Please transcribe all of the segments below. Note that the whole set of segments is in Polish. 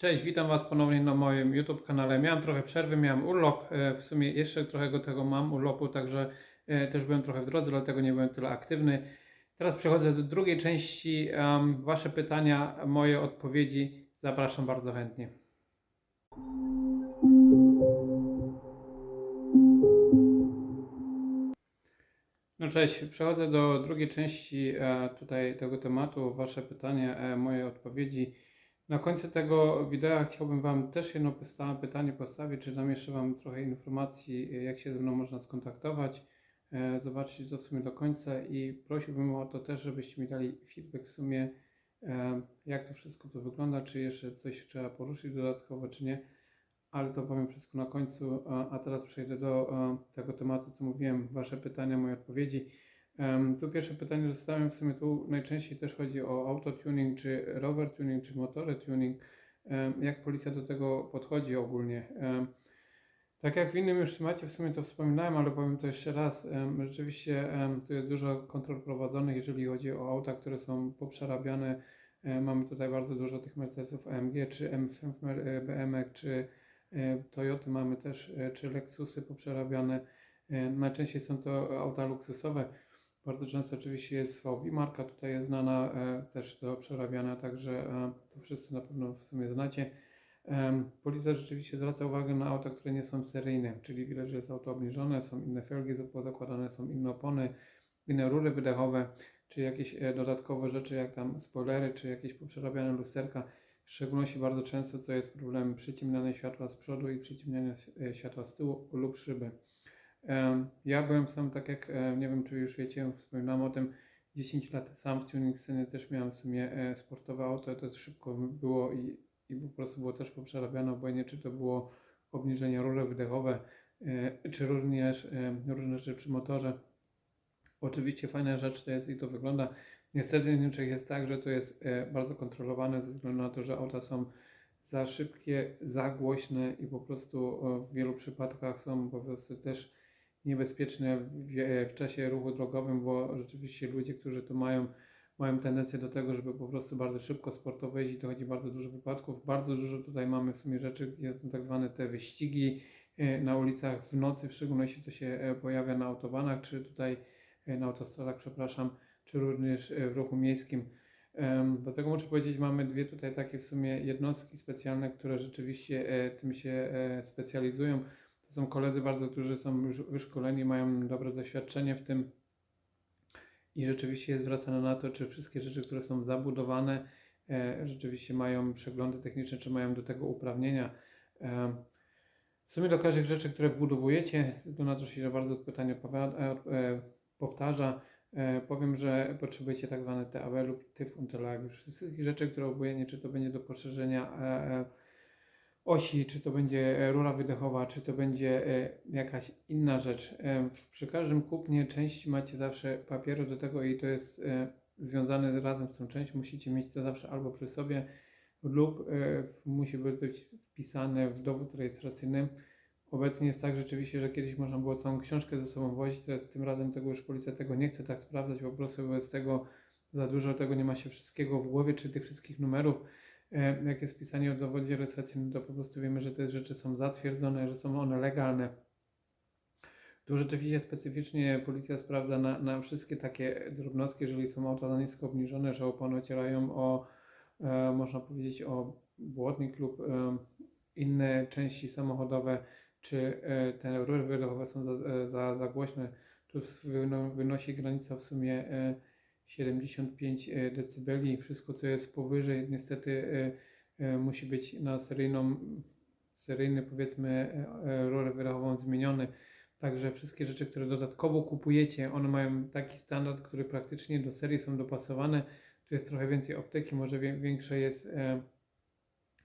Cześć, witam Was ponownie na moim YouTube kanale. Miałem trochę przerwy, miałem urlop, e, w sumie jeszcze trochę go tego mam urlopu, także e, też byłem trochę w drodze, dlatego nie byłem tyle aktywny. Teraz przechodzę do drugiej części. Wasze pytania, moje odpowiedzi. Zapraszam bardzo chętnie. No cześć, przechodzę do drugiej części e, tutaj tego tematu. Wasze pytania, moje odpowiedzi. Na końcu tego wideo chciałbym Wam też jedno pytanie postawić, czy dam jeszcze Wam trochę informacji, jak się ze mną można skontaktować. E, Zobaczcie to w sumie do końca i prosiłbym o to też, żebyście mi dali feedback w sumie, e, jak to wszystko tu wygląda, czy jeszcze coś trzeba poruszyć dodatkowo, czy nie. Ale to powiem wszystko na końcu, a, a teraz przejdę do e, tego tematu, co mówiłem, Wasze pytania, moje odpowiedzi. Tu pierwsze pytanie dostałem, w sumie tu najczęściej też chodzi o autotuning, czy rower tuning, czy motory tuning. Jak policja do tego podchodzi ogólnie? Tak jak w innym już temacie w sumie to wspominałem, ale powiem to jeszcze raz. Rzeczywiście tu jest dużo kontrol prowadzonych, jeżeli chodzi o auta, które są poprzerabiane. E, Mamy tutaj bardzo dużo tych Mercedesów AMG, czy M5 Mer- e, BMW, czy e, Toyoty mamy też, e, czy Lexusy poprzerabiane. E, Najczęściej są to auta luksusowe. Bardzo często oczywiście jest VW marka, tutaj jest znana e, też do przerabiania, także e, to wszyscy na pewno w sumie znacie. Em, Policja rzeczywiście zwraca uwagę na auta, które nie są seryjne, czyli widać, że jest auto obniżone, są inne felgi pozakładane, są inne opony, inne rury wydechowe, czy jakieś e, dodatkowe rzeczy, jak tam spoilery, czy jakieś poprzerabiane lusterka. W szczególności bardzo często to jest problem przyciemniane światła z przodu i przyciemniania e, światła z tyłu lub szyby. Ja byłem sam, tak jak e, nie wiem, czy już wiecie, wspominałem o tym, 10 lat sam w tuning scenie też miałem w sumie e, sportowe auto, to szybko było i, i po prostu było też poprzerabiane, obojętnie czy to było obniżenie rury wydechowe, e, czy również różne rzeczy przy motorze. Oczywiście fajna rzecz to jest i to wygląda. Niestety w Niemczech jest tak, że to jest bardzo kontrolowane ze względu na to, że auta są za szybkie, za głośne i po prostu w wielu przypadkach są po prostu też niebezpieczne w, w czasie ruchu drogowym, bo rzeczywiście ludzie, którzy to mają, mają tendencję do tego, żeby po prostu bardzo szybko sportowo jeździć, dochodzi bardzo dużo wypadków. Bardzo dużo tutaj mamy w sumie rzeczy, gdzie tak zwane te wyścigi e, na ulicach w nocy, w szczególności to się e, pojawia na autobanach, czy tutaj e, na autostradach, przepraszam, czy również e, w ruchu miejskim. Dlatego muszę powiedzieć, mamy dwie tutaj takie w sumie jednostki specjalne, które rzeczywiście e, tym się e, specjalizują. To są koledzy bardzo, którzy są już wyszkoleni, mają dobre doświadczenie w tym i rzeczywiście jest zwracane na to, czy wszystkie rzeczy, które są zabudowane, e, rzeczywiście mają przeglądy techniczne, czy mają do tego uprawnienia. E, w sumie do każdych rzeczy, które wbudowujecie, względu na to, się bardzo pytanie e, e, powtarza, e, powiem, że potrzebujecie tak zwane TAW lub TIF Unterlage. Wszystkich rzeczy, które obojętnie, czy to będzie do poszerzenia e, e, osi, czy to będzie e, rura wydechowa, czy to będzie e, jakaś inna rzecz. E, Przy każdym kupnie części macie zawsze papieru do tego i to jest związane razem z tą częścią. Musicie mieć to zawsze albo przy sobie lub musi być wpisane w dowód rejestracyjny. Obecnie jest tak rzeczywiście, że kiedyś można było całą książkę ze sobą wozić, teraz tym razem tego już policja tego nie chce tak sprawdzać, po prostu bez tego za dużo tego nie ma się wszystkiego w głowie, czy tych wszystkich numerów. E, Jak jest pisanie o dowodzie rejestracyjnym, to po prostu wiemy, że te rzeczy są zatwierdzone, że są one legalne. Tu rzeczywiście specyficznie policja sprawdza na, na wszystkie takie drobnostki, jeżeli są auta za nisko obniżone, że opony ocierają o, e, można powiedzieć, o błotnik lub e, inne części samochodowe, czy e, te rury wydechowe są za, e, za, za głośne. Tu wyno, wynosi granica w sumie e, 75 e, decybeli. Wszystko, co jest powyżej, niestety e, e, musi być na seryjną, seryjny, powiedzmy, rurę wydechową zmieniony. Także wszystkie rzeczy, które dodatkowo kupujecie, one mają taki standard, który praktycznie do serii są dopasowane. Tu jest trochę więcej optyki, może wie, większe jest,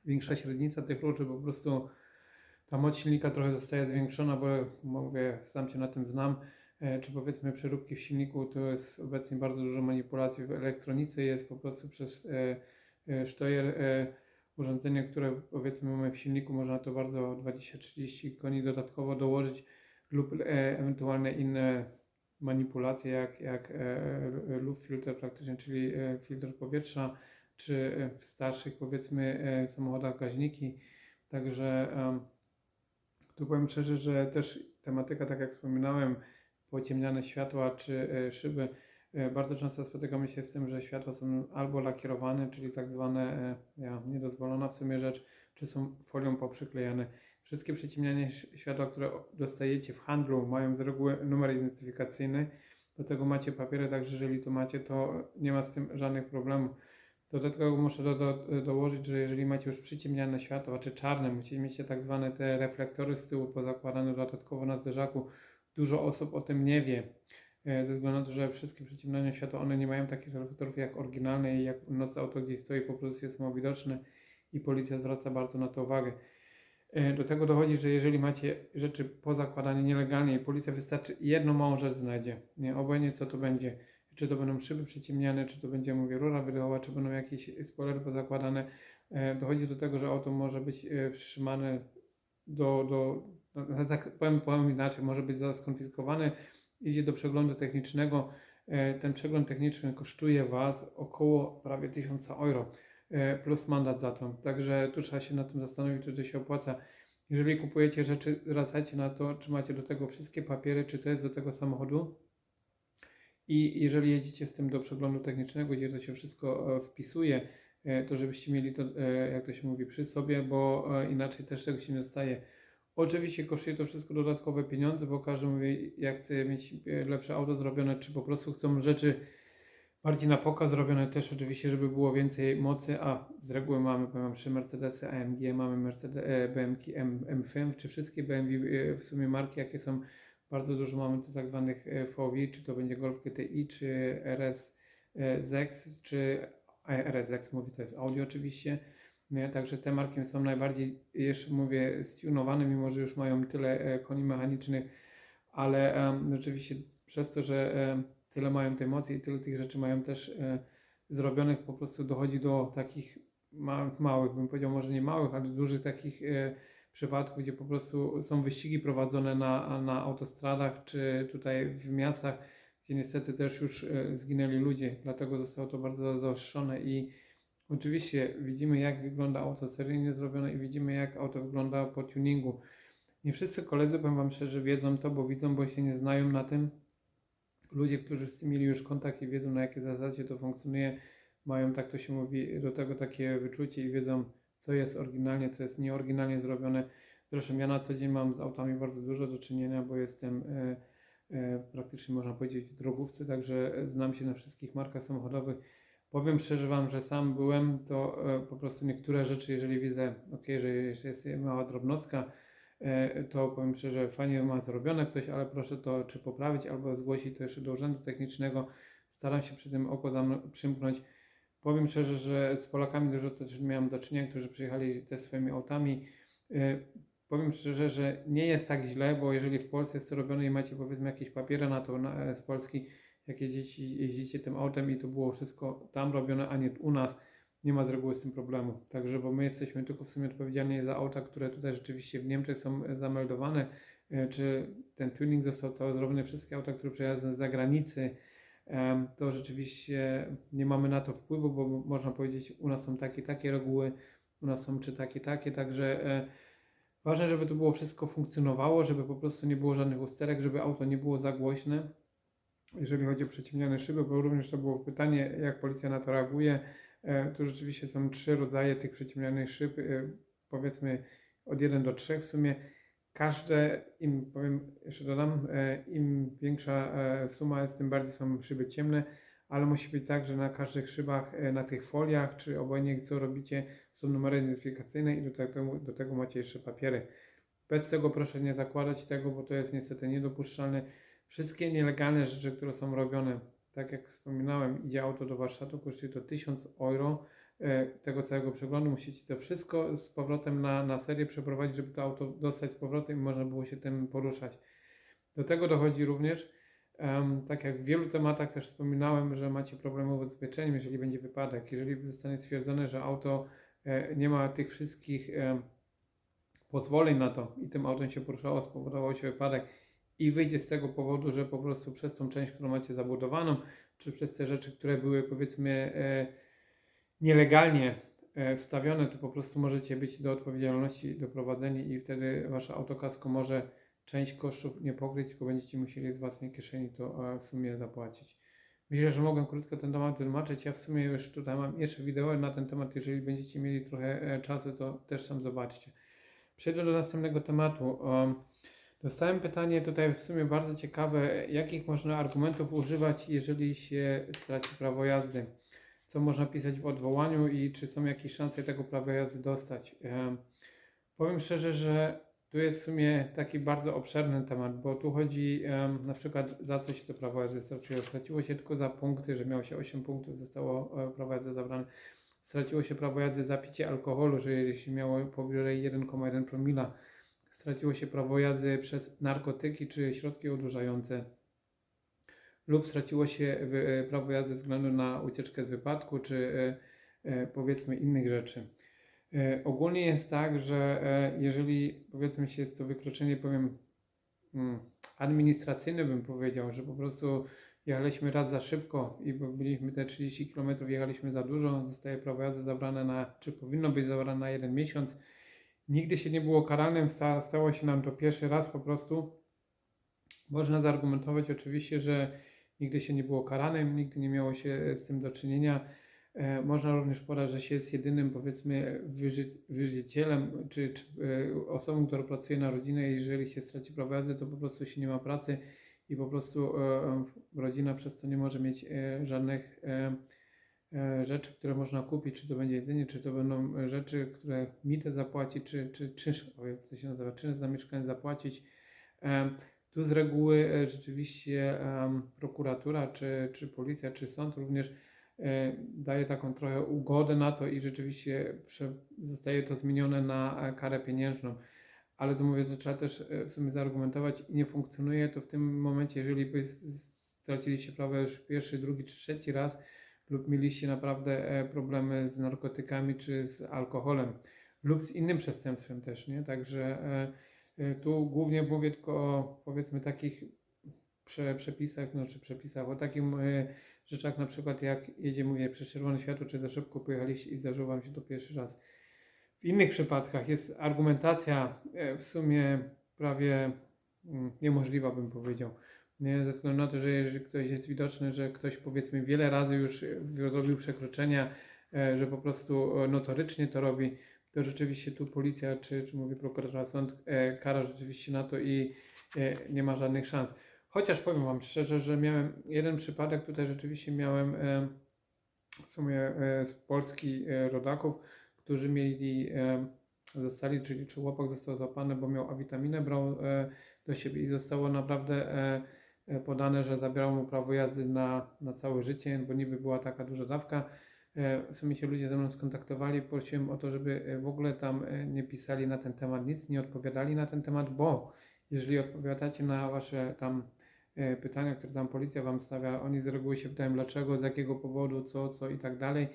większa średnica tych że po prostu ta moc silnika trochę zostaje zwiększona, bo mówię, sam się na tym znam. E, czy powiedzmy przeróbki w silniku, to jest obecnie bardzo dużo manipulacji w elektronice, jest po prostu przez e, e, sztojer e, urządzenie, które powiedzmy mamy w silniku, można to bardzo 20-30 koni dodatkowo dołożyć lub ewentualne inne manipulacje jak, jak e, e, luft filter praktycznie, czyli filtr powietrza, czy w starszych powiedzmy samochodach gaźniki. Także tu powiem szczerze, że też tematyka, tak jak wspominałem, pociemniane światła czy e, szyby, e, bardzo często spotykamy się z tym, że światła są albo lakierowane, czyli tak zwane e, ja, niedozwolona w sumie rzecz, czy są folią poprzyklejane. Wszystkie przyciemniane ś- światła, które dostajecie w handlu, mają z reguły numer identyfikacyjny. Do tego macie papiery, także jeżeli to macie, to nie ma z tym żadnych problemów. Dodatkowo muszę do, do, dołożyć, że jeżeli macie już przyciemniane światła, czy czarne, musicie mieć tak zwane te reflektory z tyłu pozakładane dodatkowo na zderzaku. Dużo osób o tym nie wie, e, ze względu na to, że wszystkie przyciemniane światła, one nie mają takich reflektorów jak oryginalne i jak w nocy auto gdzieś stoi, po prostu jest widoczne i policja zwraca bardzo na to uwagę. E, Do tego dochodzi, że jeżeli macie rzeczy pozakładane nielegalnie i policja wystarczy jedną małą rzecz znajdzie, nie, obojętnie co to będzie, czy to będą szyby przyciemniane, czy to będzie, mówię, rura wydechowa, czy będą jakieś spoilery pozakładane, e, dochodzi do tego, że auto może być wstrzymane do, do tak powiem, powiem inaczej, może być zaraz skonfiskowane, idzie do przeglądu technicznego, e, ten przegląd techniczny kosztuje Was około prawie 1000 euro e, plus mandat za to. Także tu trzeba się nad tym zastanowić, czy to się opłaca. Jeżeli kupujecie rzeczy, zwracajcie na to, czy macie do tego wszystkie papiery, czy to jest do tego samochodu. I jeżeli jedziecie z tym do przeglądu technicznego, gdzie to się wszystko e, wpisuje, to żebyście mieli to, jak to się mówi, przy sobie, bo inaczej też tego się nie dostaje. Oczywiście kosztuje to wszystko dodatkowe pieniądze, bo każdy mówi, jak chce mieć e, lepsze auto zrobione, czy po prostu chcą rzeczy bardziej na pokaz zrobione też oczywiście, żeby było więcej mocy, a z reguły mamy, powiem, trzy Mercedesy AMG, mamy Mercedes, e, BMW M, M5, czy wszystkie BMW e, w sumie marki, jakie są bardzo dużo mamy tu tak zwanych VW, czy to będzie Golf GTI, czy RS ZEX, czy RSX, mówi to jest Audi oczywiście. Nie? Także te marki są najbardziej, jeszcze mówię, stunowane, mimo że już mają tyle e, koni mechanicznych, ale em, rzeczywiście przez to, że em, tyle mają tej mocy i tyle tych rzeczy mają też e, zrobionych, po prostu dochodzi do takich ma, małych, bym powiedział może nie małych, ale dużych takich e, przypadków, gdzie po prostu są wyścigi prowadzone na, na autostradach czy tutaj w miastach, gdzie niestety też już e, zginęli ludzie, dlatego zostało to bardzo zaostrzone i oczywiście widzimy jak wygląda auto seryjnie zrobione i widzimy jak auto wygląda po tuningu. Nie wszyscy koledzy, powiem Wam szczerze, wiedzą to, bo widzą, bo się nie znają na tym. Ludzie, którzy z tym mieli już kontakt i wiedzą na jakiej zasadzie to funkcjonuje, mają, tak to się mówi, do tego takie wyczucie i wiedzą, co jest oryginalnie, co jest nieoryginalnie zrobione. Zresztą ja na co dzień mam z autami bardzo dużo do czynienia, bo jestem e, e, praktycznie można powiedzieć w drogówce, także znam się na wszystkich markach samochodowych. Powiem szczerze Wam, że sam byłem, to e, po prostu niektóre rzeczy, jeżeli widzę, ok, że jest mała drobnostka, e, to powiem szczerze, fajnie ma zrobione ktoś, ale proszę to czy poprawić albo zgłosić to jeszcze do urzędu technicznego. Staram się przy tym oko przymknąć. Powiem szczerze, że z Polakami dużo też miałem do czynienia, którzy przyjechali też swoimi autami. E, Powiem szczerze, że nie jest tak źle, bo jeżeli w Polsce jest to robione i macie powiedzmy jakieś papiery na to na, z Polski, jak jeździcie, jeździcie tym autem i to było wszystko tam robione, a nie u nas, nie ma z reguły z tym problemu. Także, bo my jesteśmy tylko w sumie odpowiedzialni za auta, które tutaj rzeczywiście w Niemczech są e, zameldowane, e, czy ten tuning został cały zrobiony, wszystkie auta, które przyjadą z zagranicy, to rzeczywiście nie mamy na to wpływu, bo można powiedzieć, u nas są takie, takie reguły, u nas są czy takie, takie, także e, ważne, żeby to było wszystko funkcjonowało, żeby po prostu nie było żadnych usterek, żeby auto nie było za głośne, jeżeli chodzi o przyciemnione szyby, bo również to było pytanie, jak policja na to reaguje, e, to rzeczywiście są trzy rodzaje tych przyciemnianych szyb, e, powiedzmy od 1 do 3 w sumie. Każde, im powiem, jeszcze dodam, e, im większa suma jest, tym bardziej są szyby ciemne, ale musi być tak, że na każdych szybach, na tych foliach, czy obojętnie co robicie, są numery identyfikacyjne i do tego, do tego macie jeszcze papiery. Bez tego proszę nie zakładać tego, bo to jest niestety niedopuszczalne. Wszystkie nielegalne rzeczy, które są robione, tak jak wspominałem, idzie auto do warsztatu, kosztuje to 1000 euro e, tego całego przeglądu. Musicie to wszystko z powrotem na, na serię przeprowadzić, żeby to auto dostać z powrotem i można było się tym poruszać. Do tego dochodzi również, em, tak jak w wielu tematach też wspominałem, że macie problemy z ubezpieczeniem, jeżeli będzie wypadek. Jeżeli zostanie stwierdzone, że auto e, nie ma tych wszystkich em, pozwoleń na to i tym autem się poruszało, spowodował się wypadek i wyjdzie z tego powodu, że po prostu przez tą część, którą macie zabudowaną, czy przez te rzeczy, które były powiedzmy e, nielegalnie e, wstawione, to po prostu możecie być do odpowiedzialności doprowadzeni i wtedy wasze autokasko może część kosztów nie pokryć, tylko będziecie musieli z własnej kieszeni to e, w sumie zapłacić. Myślę, że mogłem krótko ten temat wytłumaczyć. Ja w sumie już tutaj mam jeszcze wideo na ten temat. Jeżeli będziecie mieli trochę czasu, to też sam zobaczcie. Przejdę do następnego tematu. Um, Dostałem pytanie tutaj w sumie bardzo ciekawe, jakich można argumentów używać, jeżeli się straci prawo jazdy. Co można pisać w odwołaniu i czy są jakieś szanse tego prawa jazdy dostać. Em, Powiem szczerze, że tu jest w sumie taki bardzo obszerny temat, bo tu chodzi em, na przykład za co się to prawo jazdy straciło. Straciło się tylko za punkty, że miało się 8 punktów, zostało e, prawo jazdy zabrane. Straciło się prawo jazdy za picie alkoholu, że jeśli miało powyżej 1,1 promila straciło się prawo jazdy przez narkotyki czy środki odurzające lub straciło się e, prawo jazdy ze względu na ucieczkę z wypadku czy e, e, powiedzmy innych rzeczy. Ogólnie jest tak, że jeżeli powiedzmy się jest to wykroczenie, powiem mm, administracyjne bym powiedział, że po prostu jechaliśmy raz za szybko i byliśmy te 30 km, jechaliśmy za dużo, zostaje prawo jazdy zabrane na, czy powinno być zabrane na jeden miesiąc. Nigdy się nie było karalnym, sta, stało się nam to pierwszy raz po prostu. Można zaargumentować oczywiście, że nigdy się nie było karanym, nigdy nie miało się z tym do czynienia. E, Można również podać, że się jest jedynym, powiedzmy, wyży, wierzycielem czy, czy e, osobą, która pracuje na rodzinę. Jeżeli się straci prawo jazdy, to po prostu się nie ma pracy i po prostu e, rodzina przez to nie może mieć e, żadnych e, e, rzeczy, które można kupić, czy to będzie jedzenie, czy to będą e, rzeczy, które mitę zapłacić, czy, czy czynsz, jak to się nazywa, czynsz za mieszkanie zapłacić. Tu z reguły e, rzeczywiście prokuratura, czy, czy policja, czy sąd również e, daje taką trochę ugodę na to i rzeczywiście zostaje to zmienione na e, karę pieniężną. Ale to mówię, to trzeba też e, w sumie zaargumentować i nie funkcjonuje to w tym momencie, jeżeli by straciliście prawo już pierwszy, drugi czy trzeci raz lub mieliście naprawdę e, problemy z narkotykami czy z alkoholem lub z innym przestępstwem też, nie? Także e, e, tu głównie mówię tylko o powiedzmy takich prze, przepisach, no czy przepisach, o takim e, rzeczach na przykład jak jedzie, mówię, przez czerwone światło, czy za szybko pojechaliście i zdarzyło Wam się to pierwszy raz. W innych przypadkach jest argumentacja w sumie prawie mm, niemożliwa, bym powiedział. Ze względu na to, że jeżeli ktoś jest widoczny, że ktoś powiedzmy wiele razy już e, zrobił przekroczenia, e, że po prostu e, notorycznie to robi, to rzeczywiście tu policja, czy, czy mówi prokuratura, sąd kara rzeczywiście na to i nie ma żadnych szans. Chociaż powiem Wam szczerze, że miałem jeden przypadek, tutaj rzeczywiście miałem w sumie z Polski rodaków, którzy mieli, zostali, czyli czy chłopak został złapany, bo miał awitaminę, brał do siebie i zostało naprawdę podane, że zabrało mu prawo jazdy na, na całe życie, bo niby była taka duża dawka. E, W sumie się ludzie ze mną skontaktowali, prosiłem o to, żeby e, w ogóle tam e, nie pisali na ten temat nic, nie odpowiadali na ten temat, bo jeżeli odpowiadacie na wasze tam e, pytania, które tam policja wam stawia, oni z reguły się pytają dlaczego, z jakiego powodu, co, co i tak dalej.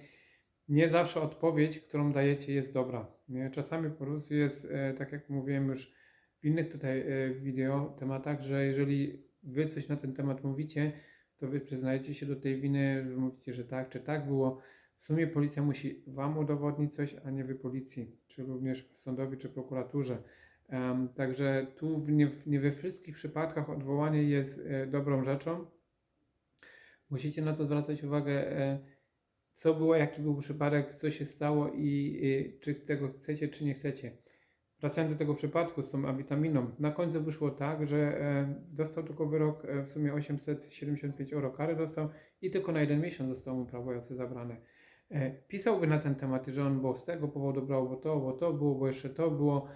Nie zawsze odpowiedź, którą dajecie jest dobra. Czasami po prostu jest, e, tak jak mówiłem już w innych tutaj e, wideo tematach, że jeżeli wy coś na ten temat mówicie, to wy przyznajecie się do tej winy, wy mówicie, że tak czy tak było. W sumie policja musi wam udowodnić coś, a nie wy policji, czy również sądowi, czy prokuraturze. Em, także tu w nie, w nie we wszystkich przypadkach odwołanie jest e, dobrą rzeczą. Musicie na to zwracać uwagę, e, co było, jaki był przypadek, co się stało i e, czy tego chcecie, czy nie chcecie. Wracając do tego przypadku z tą awitaminą, na końcu wyszło tak, że e, dostał tylko wyrok e, w sumie 875 euro kary dostał i tylko na jeden miesiąc zostało mu prawo jazdy zabrane. E, pisałby na ten temat, że on bo z tego powodu brał, bo to, bo to było, bo jeszcze to było.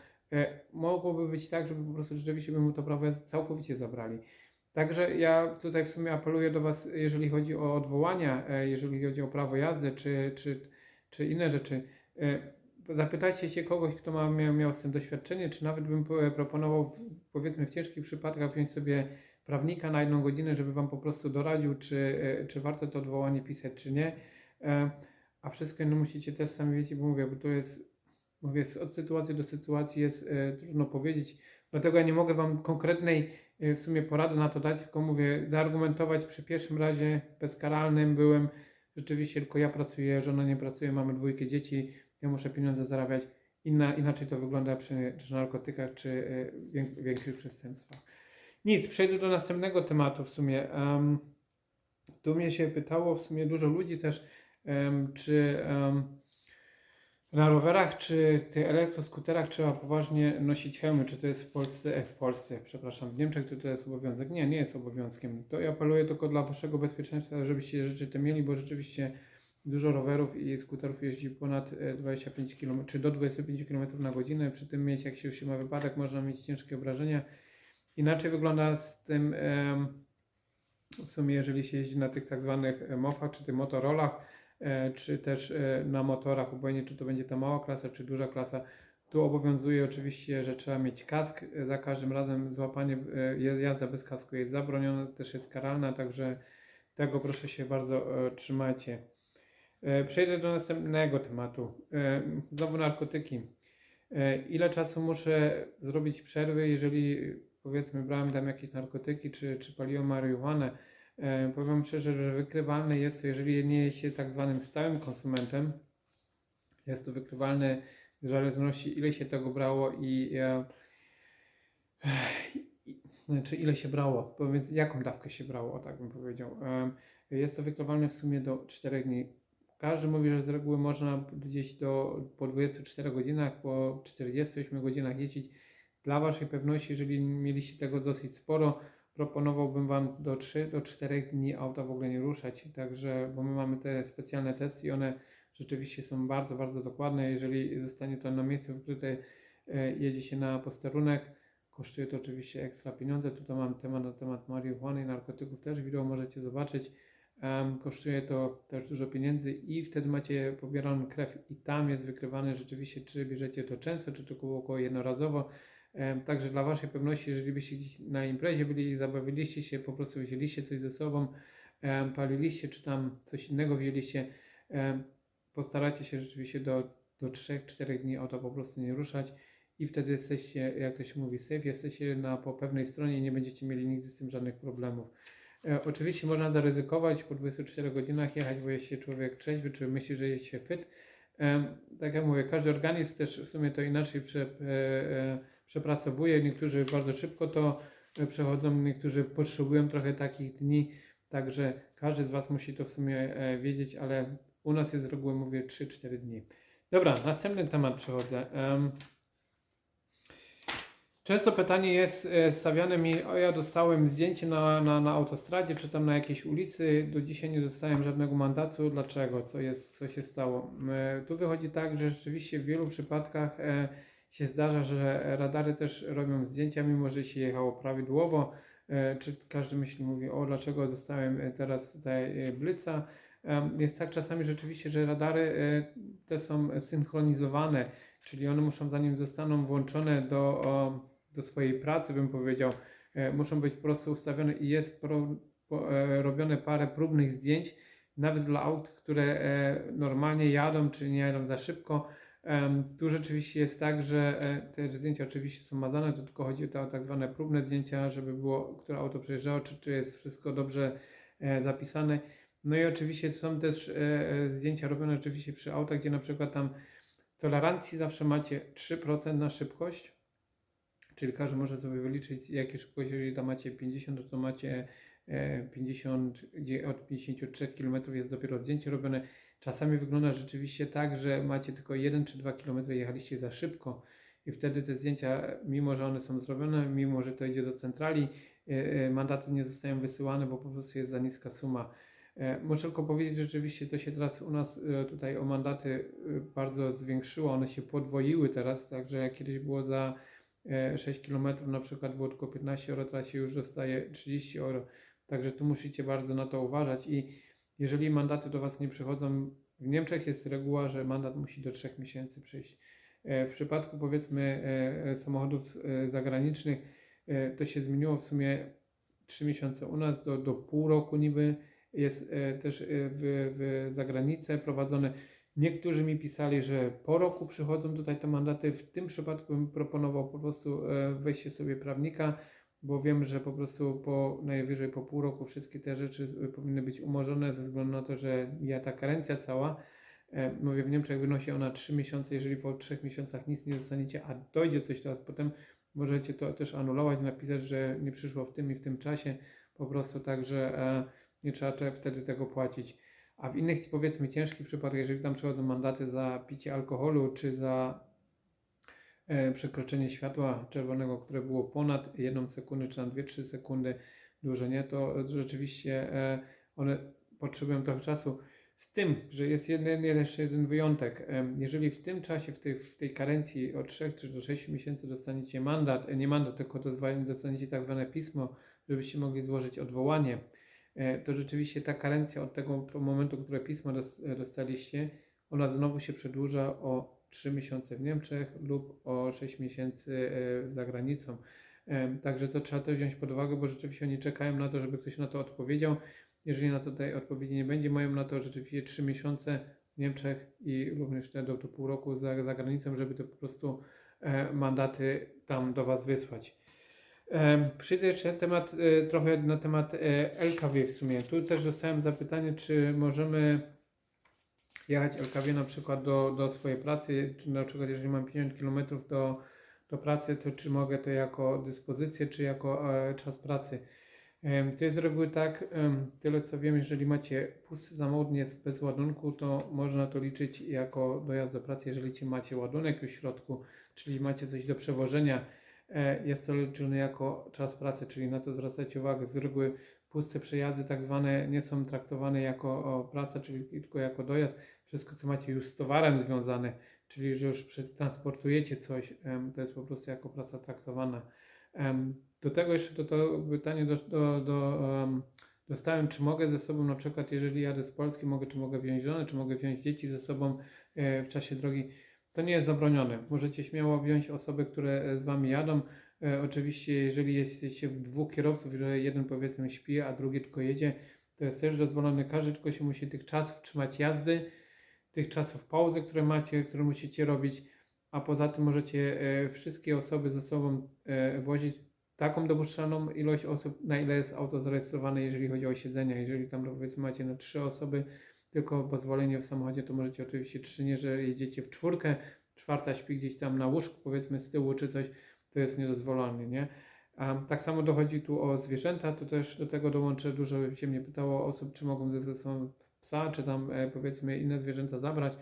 Mogłoby być tak, żeby po prostu rzeczywiście by mu to prawo jazdy całkowicie zabrali. Także ja tutaj w sumie apeluję do Was, jeżeli chodzi o odwołania, jeżeli chodzi o prawo jazdy, czy, czy, czy inne rzeczy. Zapytajcie się kogoś, kto ma, miał, miał z tym doświadczenie, czy nawet bym po- proponował, w, powiedzmy, w ciężkich przypadkach wziąć sobie prawnika na jedną godzinę, żeby Wam po prostu doradził, czy, e, czy warto to odwołanie pisać, czy nie. E, A wszystko inne musicie też sami wiecie, bo mówię, bo to jest, mówię, od sytuacji do sytuacji jest e, trudno powiedzieć. Dlatego ja nie mogę Wam konkretnej w sumie porady na to dać, tylko mówię, zaargumentować przy pierwszym razie bezkaralnym byłem rzeczywiście tylko ja pracuję, żona nie pracuje, mamy dwójkę dzieci, ja muszę pieniądze zarabiać. Inna, inaczej to wygląda przy, przy narkotykach czy y, większych przestępstwach. Nic, przejdę do następnego tematu w sumie. Um, tu mnie się pytało w sumie dużo ludzi też, em, czy em, na rowerach czy tych elektroskuterach trzeba poważnie nosić hełmy, czy to jest w Polsce, e, w Polsce, przepraszam, w Niemczech to, to jest obowiązek. Nie, nie jest obowiązkiem. To ja apeluję tylko dla waszego bezpieczeństwa, żebyście rzeczy te mieli, bo rzeczywiście dużo rowerów i skuterów jeździ ponad e, 25 km, czy do 25 km na godzinę. Przy tym mieć, jak się już ma wypadek, można mieć ciężkie obrażenia. Inaczej wygląda z tym w sumie, jeżeli się jeździ na tych tak zwanych e, mofach, czy tych motorolach, e, czy też e, na motorach, obojętnie czy to będzie ta mała klasa, czy duża klasa, tu obowiązuje oczywiście, że trzeba mieć kask. E, Za każdym razem złapanie, e, jazda bez kasku jest zabroniona, też jest karalna, także tego proszę się bardzo e, trzymajcie. E, Przejdę do następnego tematu. E, Znowu narkotyki. E, Ile czasu muszę zrobić przerwy, jeżeli powiedzmy brałem tam jakieś narkotyki, czy, czy paliłem marihuanę? Powiem szczerze, że wykrywalne jest to, jeżeli nie jest się tak zwanym stałym konsumentem, jest to wykrywalne w zależności ile się tego brało i i- znaczy ile się brało, powiedz jaką dawkę się brało, tak bym powiedział. Jest to wykrywalne w sumie do 4 dni. Każdy mówi, że z reguły można gdzieś do, po 24 godzinach, po 48 godzinach jeździć. Dla Waszej pewności, jeżeli mieliście tego dosyć sporo, proponowałbym Wam do 3 do 4 dni auta w ogóle nie ruszać. Także, bo my mamy te specjalne testy i one rzeczywiście są bardzo, bardzo dokładne. Jeżeli zostanie to na miejscu wykryte, e, jedzie się na posterunek, kosztuje to oczywiście ekstra pieniądze. Tutaj mam temat na temat marihuany i narkotyków, też wideo możecie zobaczyć. Em, kosztuje to też dużo pieniędzy i wtedy macie pobieraną krew i tam jest wykrywane rzeczywiście, czy bierzecie to często, czy tylko około jednorazowo. Em, Także dla Waszej pewności, jeżeli byście gdzieś na imprezie byli zabawiliście się, po prostu wzięliście coś ze sobą, em, paliliście, czy tam coś innego wzięliście, em, postarajcie się rzeczywiście do, do 3-4 dni o to po prostu nie ruszać i wtedy jesteście, jak to się mówi, safe, jesteście na po pewnej stronie i nie będziecie mieli nigdy z tym żadnych problemów. E, oczywiście można zaryzykować po 24 godzinach jechać, bo jest się człowiek trzeźwy, czy myśli, że jest się fit. Tak jak mówię, każdy organizm też w sumie to inaczej e, e, przepracowuje. Niektórzy bardzo szybko to przechodzą, niektórzy potrzebują trochę takich dni, także każdy z Was musi to w sumie wiedzieć, ale u nas jest z reguły, mówię, 3-4 dni. Dobra, następny temat przechodzę. Często pytanie jest e, stawiane mi, o ja dostałem zdjęcie na, na, na autostradzie, czy tam na jakiejś ulicy, do dzisiaj nie dostałem żadnego mandatu, dlaczego, co jest, co się stało. E, Tu wychodzi tak, że rzeczywiście w wielu przypadkach e, się zdarza, że radary też robią zdjęcia, mimo że się jechało prawidłowo, czy każdy myśli, mówi, o dlaczego dostałem teraz tutaj blyca. Em, Jest tak czasami rzeczywiście, że radary te są synchronizowane, czyli one muszą zanim zostaną włączone do, do swojej pracy, bym powiedział, e, muszą być po prostu ustawione i jest pro, po, e, robione parę próbnych zdjęć, nawet dla aut, które e, normalnie jadą, czy nie jadą za szybko. Tu rzeczywiście jest tak, że te zdjęcia oczywiście są mazane, to tylko chodzi o tak zwane próbne zdjęcia, żeby było, które auto przejeżdżało, czy, czy jest wszystko dobrze zapisane. No i oczywiście są też zdjęcia robione oczywiście przy autach, gdzie na przykład tam tolerancji zawsze macie 3% na szybkość, czyli każdy może sobie wyliczyć jakie szybkość, jeżeli tam macie 50, no to macie e, 50, gdzie od 53 km jest dopiero zdjęcie robione. Czasami wygląda rzeczywiście tak, że macie tylko 1 czy 2 km jechaliście za szybko i wtedy te zdjęcia, mimo że one są zrobione, mimo że to idzie do centrali, e, e, mandaty nie zostają wysyłane, bo po prostu jest za niska suma. E, Muszę tylko powiedzieć, że rzeczywiście to się teraz u nas e, tutaj o mandaty e, bardzo zwiększyło, one się podwoiły teraz, także kiedyś było za e, 6 km na przykład było tylko 15 euro, teraz się już dostaje 30 euro, także tu musicie bardzo na to uważać i jeżeli mandaty do Was nie przychodzą, w Niemczech jest reguła, że mandat musi do 3 miesięcy przyjść. E, W przypadku powiedzmy e, e, samochodów e, zagranicznych e, to się zmieniło w sumie 3 miesiące u nas do, do pół roku niby jest e, też e, w, w zagranicę prowadzone. Niektórzy mi pisali, że po roku przychodzą tutaj te mandaty. W tym przypadku bym proponował po prostu e, wejście sobie prawnika, bo wiem, że po prostu po najwyżej po pół roku wszystkie te rzeczy y, powinny być umorzone ze względu na to, że ja ta karencja cała, e, mówię w Niemczech wynosi ona 3 miesiące, jeżeli po 3 miesiącach nic nie dostaniecie, a dojdzie coś teraz potem, możecie to też anulować, napisać, że nie przyszło w tym i w tym czasie, po prostu tak, że e, nie trzeba te, wtedy tego płacić. A w innych powiedzmy ciężkich przypadkach, jeżeli tam przychodzą mandaty za picie alkoholu czy za e, przekroczenie światła czerwonego, które było ponad 1 sekundę, czy tam 2-3 sekundy dłużej, to rzeczywiście e, one potrzebują trochę czasu. Z tym, że jest jeden, jeszcze jeden wyjątek. Em, Jeżeli w tym czasie, w tej, w tej karencji od 3 czy do 6 miesięcy dostaniecie mandat, e, nie mandat, tylko dostaniecie tak zwane pismo, żebyście mogli złożyć odwołanie, e, to rzeczywiście ta karencja od tego momentu, które pismo dos- e, dostaliście, ona znowu się przedłuża o 3 miesiące w Niemczech lub o 6 miesięcy e, za granicą. Także to trzeba też wziąć pod uwagę, bo rzeczywiście oni czekają na to, żeby ktoś na to odpowiedział. Jeżeli na to tej odpowiedzi nie będzie, mają na to rzeczywiście 3 miesiące w Niemczech i również te do, do pół roku za, za granicą, żeby to po prostu e, mandaty tam do Was wysłać. Przyjdę jeszcze temat, e, trochę na temat e, LKW w sumie. Tu też dostałem zapytanie, czy możemy jechać LKW na przykład do, do swojej pracy, czy na przykład jeżeli mam 50 km do, do pracy, to czy mogę to jako dyspozycję, czy jako e, czas pracy. To jest z reguły tak, tyle co wiem, jeżeli macie pusty samochód nie jest bez ładunku, to można to liczyć jako dojazd do pracy, jeżeli ci macie ładunek w środku, czyli macie coś do przewożenia, jest to liczone jako czas pracy, czyli na to zwracajcie uwagę. Z reguły puste przejazdy tak zwane nie są traktowane jako praca, czyli tylko jako dojazd. Wszystko, co macie już z towarem związane, czyli że już przetransportujecie coś, to jest po prostu jako praca traktowana. Do tego jeszcze to, to pytanie do, do, do, em, dostałem, czy mogę ze sobą, na przykład jeżeli jadę z Polski, mogę, czy mogę wziąć żonę, czy mogę wziąć dzieci ze sobą e, w czasie drogi. To nie jest zabronione. Możecie śmiało wziąć osoby, które e, z Wami jadą. E, Oczywiście, jeżeli jesteście w dwóch kierowców, że jeden powiedzmy śpi, a drugi tylko jedzie, to jest też dozwolone. Każdy tylko się musi tych czasów trzymać jazdy, tych czasów pauzy, które macie, które musicie robić, a poza tym możecie e, wszystkie osoby ze sobą e, taką dopuszczalną ilość osób, na ile jest auto zarejestrowane, jeżeli chodzi o siedzenia. Jeżeli tam powiedzmy macie na trzy osoby tylko pozwolenie w samochodzie, to możecie oczywiście trzy, nie, że jedziecie w czwórkę, czwarta śpi gdzieś tam na łóżku, powiedzmy z tyłu czy coś, to jest niedozwolone, nie? A tak samo dochodzi tu o zwierzęta, to też do tego dołączę, dużo się mnie pytało osób, czy mogą ze- ze sobą psa, czy tam e, powiedzmy inne zwierzęta zabrać.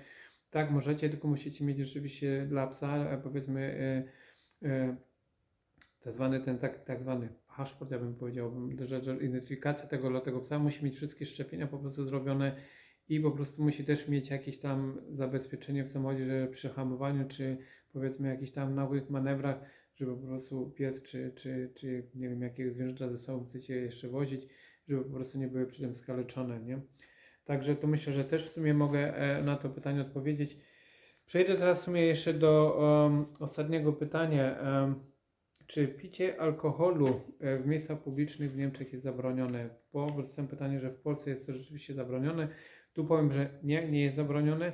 Tak, możecie, tylko musicie mieć rzeczywiście dla psa, e, powiedzmy, e, e, tak zwany ten tak, tak zwany paszport, ja bym powiedział, że, że identyfikacja tego dla tego psa musi mieć wszystkie szczepienia po prostu zrobione i po prostu musi też mieć jakieś tam zabezpieczenie w samochodzie, że przy hamowaniu, czy powiedzmy jakichś tam nagłych manewrach, żeby po prostu pies, czy, czy, czy nie wiem, jakie zwierzęta ze sobą chcecie jeszcze wozić, żeby po prostu nie były przy tym skaleczone, nie? Także to myślę, że też w sumie mogę e, na to pytanie odpowiedzieć. Przejdę teraz w sumie jeszcze do um, ostatniego pytania. em, czy picie alkoholu e, w miejscach publicznych w Niemczech jest zabronione? Bo dostałem pytanie, że w Polsce jest to rzeczywiście zabronione. Tu powiem, że nie, nie jest zabronione.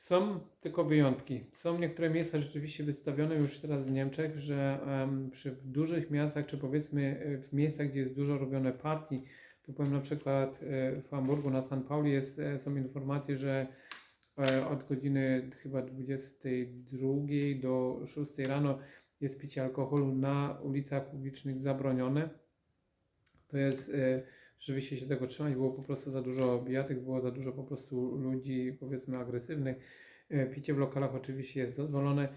Są tylko wyjątki. Są niektóre miejsca rzeczywiście wystawione już teraz w Niemczech, że em, przy w dużych miastach, czy powiedzmy e, w miejscach, gdzie jest dużo robione partii, tu powiem na przykład e, w Hamburgu na St. Pauli jest, e, są informacje, że od godziny chyba 22 do 6 rano jest picie alkoholu na ulicach publicznych zabronione. To jest rzeczywiście się tego trzymać, było po prostu za dużo bijatyk, było za dużo po prostu ludzi powiedzmy agresywnych. E, picie w lokalach oczywiście jest dozwolone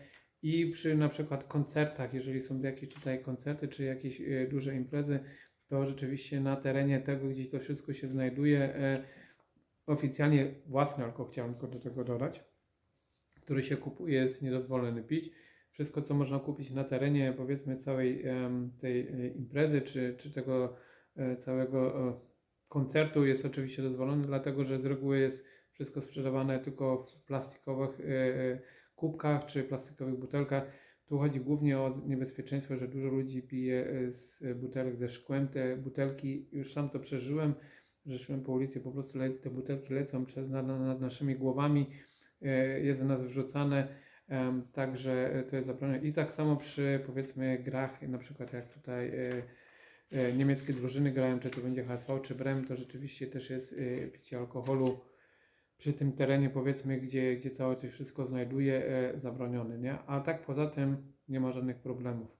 i przy na przykład koncertach, jeżeli są jakieś tutaj koncerty czy jakieś e, duże imprezy, to rzeczywiście na terenie tego, gdzie to wszystko się znajduje, e, oficjalnie własny alkohol chciałem tylko do tego dodać, który się kupuje, jest niedozwolony pić. Wszystko, co można kupić na terenie, powiedzmy, całej tej imprezy, czy, czy tego całego e, koncertu, jest oczywiście dozwolone, dlatego że z reguły jest wszystko sprzedawane tylko w plastikowych e, e, kubkach czy plastikowych butelkach. Tu chodzi głównie o niebezpieczeństwo, że dużo ludzi pije e, z butelek ze szkłem. Te butelki, już sam to przeżyłem, że szłem po ulicy, po prostu le, te butelki lecą przez, nad, nad naszymi głowami, e, jest w nas wrzucane. Także e, to jest zabronione. I tak samo przy powiedzmy grach, na przykład jak tutaj e, e, niemieckie drużyny grają, czy to będzie HSV, czy Brem, to rzeczywiście też jest e, picie alkoholu przy tym terenie, powiedzmy, gdzie, gdzie całe to wszystko znajduje, e, zabroniony, nie? A tak poza tym nie ma żadnych problemów.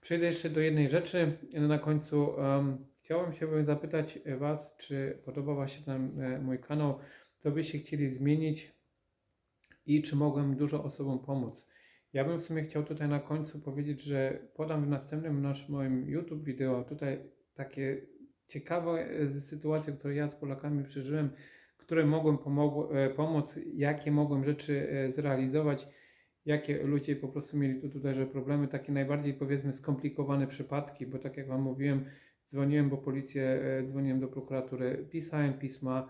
Przejdę jeszcze do jednej rzeczy na końcu. em, chciałem się zapytać Was, czy podoba Wam się ten e, mój kanał, co byście chcieli zmienić i czy mogłem dużo osobom pomóc. Ja bym w sumie chciał tutaj na końcu powiedzieć, że podam w następnym naszym moim YouTube wideo tutaj takie ciekawe e, sytuacje, które ja z Polakami przeżyłem, które mogłem pomóc, jakie mogłem rzeczy e, zrealizować, jakie ludzie po prostu mieli tu tutaj, że problemy, takie najbardziej powiedzmy skomplikowane przypadki, bo tak jak Wam mówiłem, dzwoniłem po policję, e, dzwoniłem do prokuratury, pisałem pisma,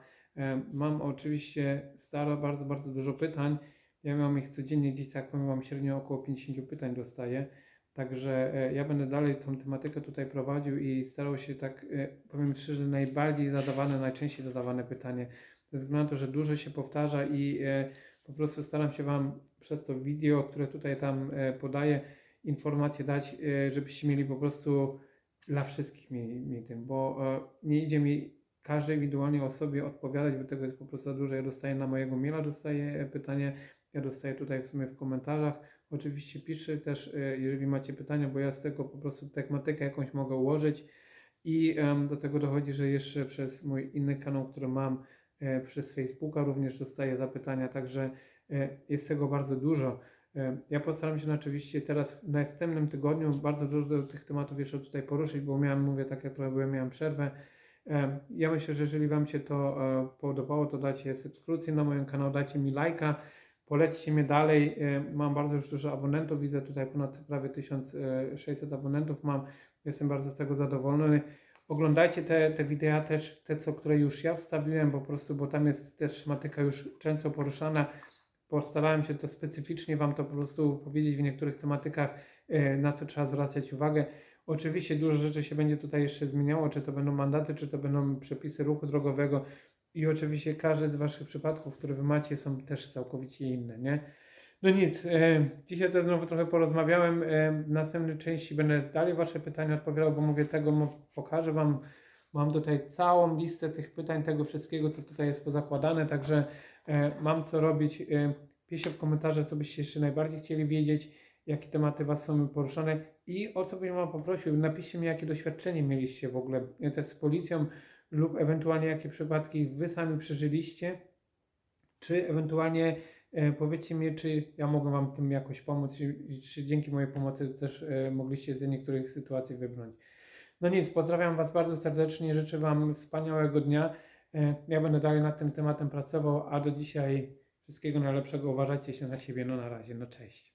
mam oczywiście staro bardzo, bardzo dużo pytań, ja mam ich codziennie gdzieś, tak powiem Wam, średnio około 50 pytań dostaję. Także e, ja będę dalej tą tematykę tutaj prowadził i starał się tak, e, powiem szczerze, najbardziej zadawane, najczęściej zadawane pytanie, ze względu na to, że dużo się powtarza i e, po prostu staram się Wam przez to wideo, które tutaj tam podaję, informacje dać, żebyście mieli po prostu dla wszystkich mieli, mieli tym, bo nie idzie mi każdej indywidualnie osobie odpowiadać, bo tego jest po prostu za dużo. Ja dostaję na mojego maila, dostaję pytanie, ja dostaję tutaj w sumie w komentarzach. Oczywiście piszę też, e, jeżeli macie pytania, bo ja z tego po prostu tematykę jakąś mogę ułożyć i do tego dochodzi, że jeszcze przez mój inny kanał, który mam e, przez Facebooka również dostaję zapytania, także e, jest tego bardzo dużo. Ja postaram się oczywiście teraz w następnym tygodniu bardzo dużo tych tematów jeszcze tutaj poruszyć, bo miałem, mówię, tak jak byłem, miałem przerwę. Ja myślę, że jeżeli Wam się to podobało, to dajcie subskrypcję na moim kanał, dajcie mi lajka, polećcie mnie dalej. E, Mam bardzo już dużo abonentów, widzę tutaj ponad prawie 1600 abonentów mam. Jestem bardzo z tego zadowolony. Oglądajcie te, te wideo też, te co, które już ja wstawiłem po prostu, bo tam jest też tematyka już często poruszana. Postarałem się to specyficznie Wam to po prostu powiedzieć w niektórych tematykach, e, na co trzeba zwracać uwagę. Oczywiście dużo rzeczy się będzie tutaj jeszcze zmieniało, czy to będą mandaty, czy to będą przepisy ruchu drogowego i oczywiście każdy z Waszych przypadków, które Wy macie są też całkowicie inne, nie? No nic, e, dzisiaj też znowu trochę porozmawiałem, e, w następnej części będę dalej Wasze pytania odpowiadał, bo mówię tego, pokażę Wam, mam tutaj całą listę tych pytań, tego wszystkiego, co tutaj jest pozakładane, także e, mam co robić. E, piszcie w komentarze, co byście jeszcze najbardziej chcieli wiedzieć, jakie tematy Was są poruszane i o co bym Wam poprosił, napiszcie mi, jakie doświadczenie mieliście w ogóle e, też z policją lub ewentualnie jakie przypadki Wy sami przeżyliście, czy ewentualnie e, powiedzcie mi, czy ja mogę Wam tym jakoś pomóc, czy, czy dzięki mojej pomocy też e, mogliście z niektórych sytuacji wybrnąć. No nic, pozdrawiam Was bardzo serdecznie, życzę Wam wspaniałego dnia. E, Ja będę dalej nad tym tematem pracował, a do dzisiaj wszystkiego najlepszego. Uważajcie się na siebie. No na razie, no cześć.